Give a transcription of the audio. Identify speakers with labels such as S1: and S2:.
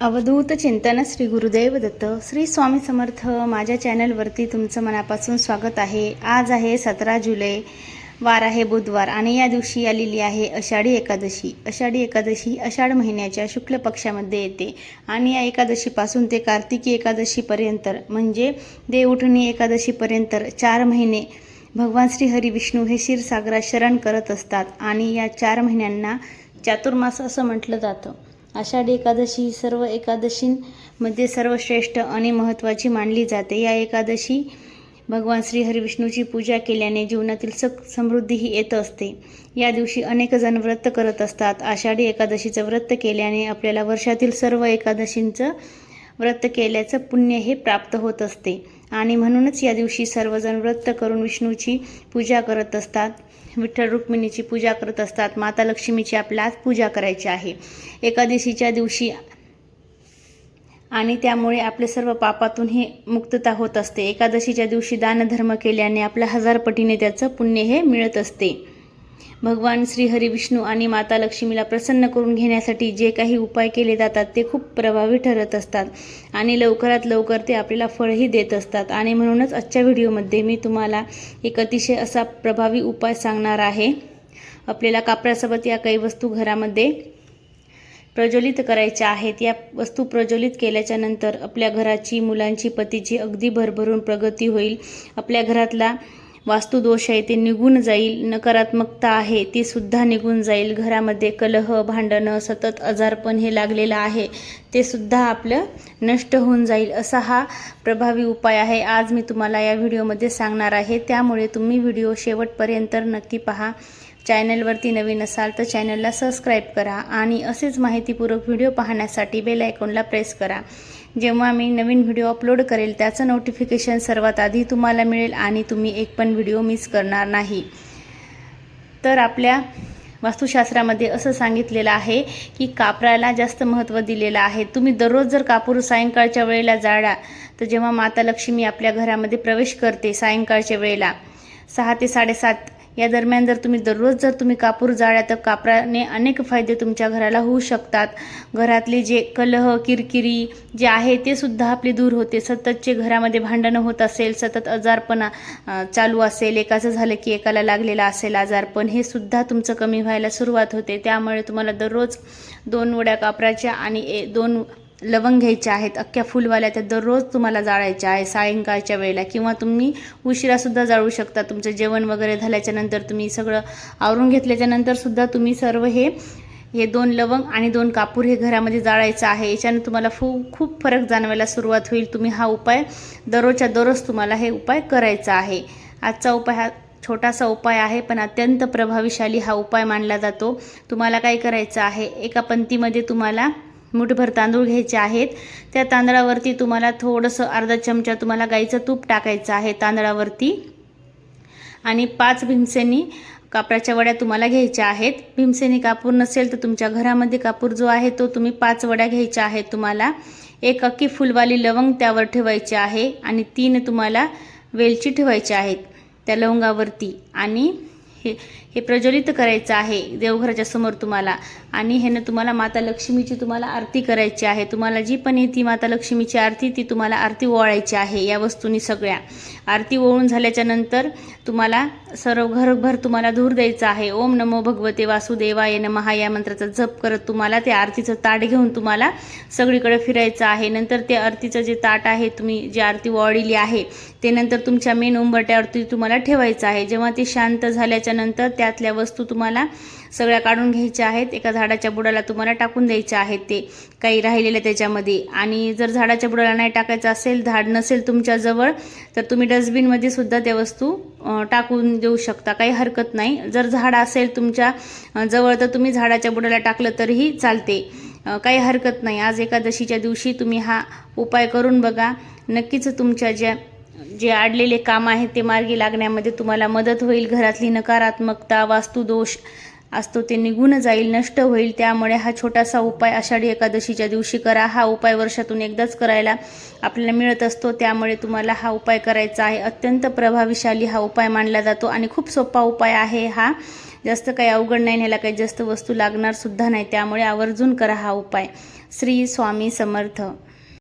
S1: अवधूत चिंतन श्री गुरुदेव दत्त. श्री स्वामी समर्थ माझ्या चॅनलवरती तुमचं मनापासून स्वागत आहे. आज आहे सतरा जुलै वार आहे बुधवार आणि या दिवशी आलेली आहे आषाढी एकादशी. आषाढी एकादशी आषाढ महिन्याच्या शुक्ल पक्षामध्ये येते आणि या एकादशीपासून ते कार्तिकी एकादशीपर्यंत म्हणजे देवउठणी एकादशीपर्यंत चार महिने भगवान श्री हरी विष्णू हे क्षीरसागरात शरण करत असतात आणि या चार महिन्यांना चातुर्मास असं म्हटलं जातं. आषाढी एकादशी ही सर्व एकादशींमध्ये सर्वश्रेष्ठ आणि महत्त्वाची मानली जाते. या एकादशी भगवान श्री हरिविष्णूची पूजा केल्याने जीवनातील सख समृद्धीही येत असते. या दिवशी अनेक जण व्रत करत असतात. आषाढी एकादशीचं व्रत केल्याने आपल्याला वर्षातील सर्व एकादशींचं व्रत केल्याचं पुण्य हे प्राप्त होत असते. आणि म्हणूनच या दिवशी सर्वजण व्रत करून विष्णूची पूजा करत असतात. विठ्ठल रुक्मिणीची पूजा करत असतात. माता लक्ष्मीची आपल्या आज पूजा करायची आहे. एकादशीच्या दिवशी आणि त्यामुळे आपले सर्व पापातून हे मुक्तता होत असते. एकादशीच्या दिवशी दानधर्म केल्याने आपल्या हजारपटीने त्याचं पुण्य हे मिळत असते. भगवान श्री हरी विष्णू आणि माता लक्ष्मीला प्रसन्न करून घेण्यासाठी जे काही उपाय केले जातात ते खूप प्रभावी ठरत असतात. आणि लवकरात लवकर ते आपल्याला फळही देत असतात. आणि म्हणूनच आजच्या व्हिडिओमध्ये मी तुम्हाला एक अतिशय असा प्रभावी उपाय सांगणार आहे. आपल्याला कापडासोबत या काही वस्तू घरामध्ये प्रज्वलित करायच्या आहेत. या वस्तू प्रज्वलित केल्याच्यानंतर आपल्या घराची मुलांची पतीची अगदी भरभरून प्रगती होईल. आपल्या घरातला वास्तुदोष आहे ते निघून जाईल नकारात्मकता आहे ती सुद्धा निघून जाईल. घरामध्ये कलह भांडणं सतत आजारपण हे लागलेलं आहे ते सुद्धा आपलं नष्ट होऊन जाईल असा हा प्रभावी उपाय आहे. आज मी तुम्हाला या व्हिडिओमध्ये सांगणार आहे. त्यामुळे तुम्ही व्हिडिओ शेवटपर्यंत नक्की पहा. चॅनलवरती नवीन असाल तर चॅनलला सबस्क्राईब करा आणि असेच माहितीपूर्वक व्हिडिओ पाहण्यासाठी बेल आयकॉनला प्रेस करा. जेव्हा मी नवीन व्हिडिओ अपलोड करेल त्याचं नोटिफिकेशन सर्वात आधी तुम्हाला मिळेल आणि तुम्ही एक पण व्हिडिओ मिस करणार नाही. तर आपल्या वास्तुशास्त्रामध्ये असं सांगितलेलं आहे की कापराला जास्त महत्त्व दिलेलं आहे. तुम्ही दररोज जर कापूर सायंकाळच्या वेळेला जाळा तर जेव्हा माता लक्ष्मी आपल्या घरामध्ये प्रवेश करते सायंकाळच्या वेळेला सहा ते साडेसात या दरम्यान जर तुम्ही दररोज जर तुम्ही कापूर जाळ्या तर कापराने अनेक फायदे तुमच्या घराला होऊ शकतात. घरातले जे कलह किरकिरी जे आहे ते सुद्धा आपले दूर होते. सततचे घरामध्ये भांडणं होत असेल सतत आजारपणा चालू असेल एकाचं झालं की एकाला लागलेला असेल आजारपण हे सुद्धा तुमचं कमी व्हायला सुरुवात होते. त्यामुळे तुम्हाला दररोज दोन वड्या कापराच्या आणि ए दोन लवंग घ्यायच्या आहेत अख्ख्या फुलवाल्या त्या दररोज तुम्हाला जाळायच्या आहे सायंकाळच्या वेळेला किंवा तुम्ही उशिरासुद्धा जाळू शकता. तुमचं जेवण वगैरे झाल्याच्यानंतर तुम्ही सगळं आवरून घेतल्याच्यानंतरसुद्धा सुद्धा तुम्ही सर्व हे हे दोन लवंग आणि दोन कापूर हे घरामध्ये जाळायचं आहे. याच्याने तुम्हाला फू खूप फरक जाणवायला सुरुवात होईल. तुम्ही हा उपाय दररोजच्या दररोज तुम्हाला हे उपाय करायचा आहे. आजचा उपाय हा छोटासा उपाय आहे पण अत्यंत प्रभावीशाली हा उपाय मानला जातो. तुम्हाला काय करायचं आहे? एका पंक्तीमध्ये तुम्हाला मुठभर तांदूळ घ्यायचे आहेत. त्या तांदळावरती तुम्हाला थोडंसं अर्धा चमचा तुम्हाला गाईचं तूप टाकायचं आहे तांदळावरती. आणि पाच भीमसेनी कापराच्या वड्या तुम्हाला घ्यायच्या आहेत. भीमसेनी कापूर नसेल तर तुमच्या घरामध्ये कापूर जो आहे तो तुम्ही पाच वड्या घ्यायच्या आहेत तुम्हाला. एक अक्की फुलवाली लवंग त्यावर ठेवायची आहे आणि तीन तुम्हाला वेलची ठेवायची आहेत त्या लवंगावरती. आणि हे हे प्रज्वलित करायचं आहे देवघराच्या समोर तुम्हाला. आणि ह्यानं तुम्हाला माता लक्ष्मीची तुम्हाला आरती करायची आहे. तुम्हाला जी पण येते माता लक्ष्मीची आरती ती तुम्हाला आरती ओवाळायची आहे या वस्तूंनी सगळ्या. आरती ओळून झाल्याच्यानंतर तुम्हाला सर्व घरभर तुम्हाला धूर द्यायचा आहे. ओम नमो भगवते वासुदेवाय नमहा या मंत्राचा जप करत तुम्हाला ते आरतीचं ताट घेऊन तुम्हाला सगळीकडे फिरायचं आहे. नंतर ते आरतीचं जे ताट आहे तुम्ही जी आरती ओवाळलेली आहे ते नंतर तुमच्या मेन उंबरट्यावरती तुम्हाला ठेवायचं आहे. जेव्हा ते शांत झाल्याच्या त्याच्यानंतर त्यातल्या वस्तू तुम्हाला सगळ्या काढून घ्यायच्या आहेत. एका झाडाच्या बुडाला तुम्हाला टाकून द्यायच्या आहेत ते काही राहिलेलं त्याच्यामध्ये. आणि जर झाडाच्या बुडाला नाही टाकायचं असेल झाड नसेल तुमच्याजवळ तर तुम्ही डस्टबिनमध्ये सुद्धा त्या वस्तू टाकून देऊ शकता. काही हरकत नाही. जर झाड असेल तुमच्या जवळ तर तुम्ही झाडाच्या बुडाला टाकलं तरीही चालते. काही हरकत नाही. आज एकादशीच्या दिवशी तुम्ही हा उपाय करून बघा. नक्कीच तुमच्या ज्या जे आडलेले काम आहे ते मार्गी लागण्यामध्ये तुम्हाला मदत होईल. घरातली नकारात्मकता वास्तुदोष असतो ते निघून जाईल नष्ट होईल. त्यामुळे हा छोटासा उपाय आषाढी एकादशीच्या दिवशी करा. हा उपाय वर्षातून एकदाच करायला आपल्याला मिळत असतो. त्यामुळे तुम्हाला हा उपाय करायचा आहे. अत्यंत प्रभावीशाली हा उपाय मानला जातो आणि खूप सोपा उपाय आहे हा. जास्त काही अवघड नाही ह्याला काही जास्त वस्तू लागणार सुद्धा नाही. त्यामुळे आवर्जून करा हा उपाय. श्री स्वामी समर्थ.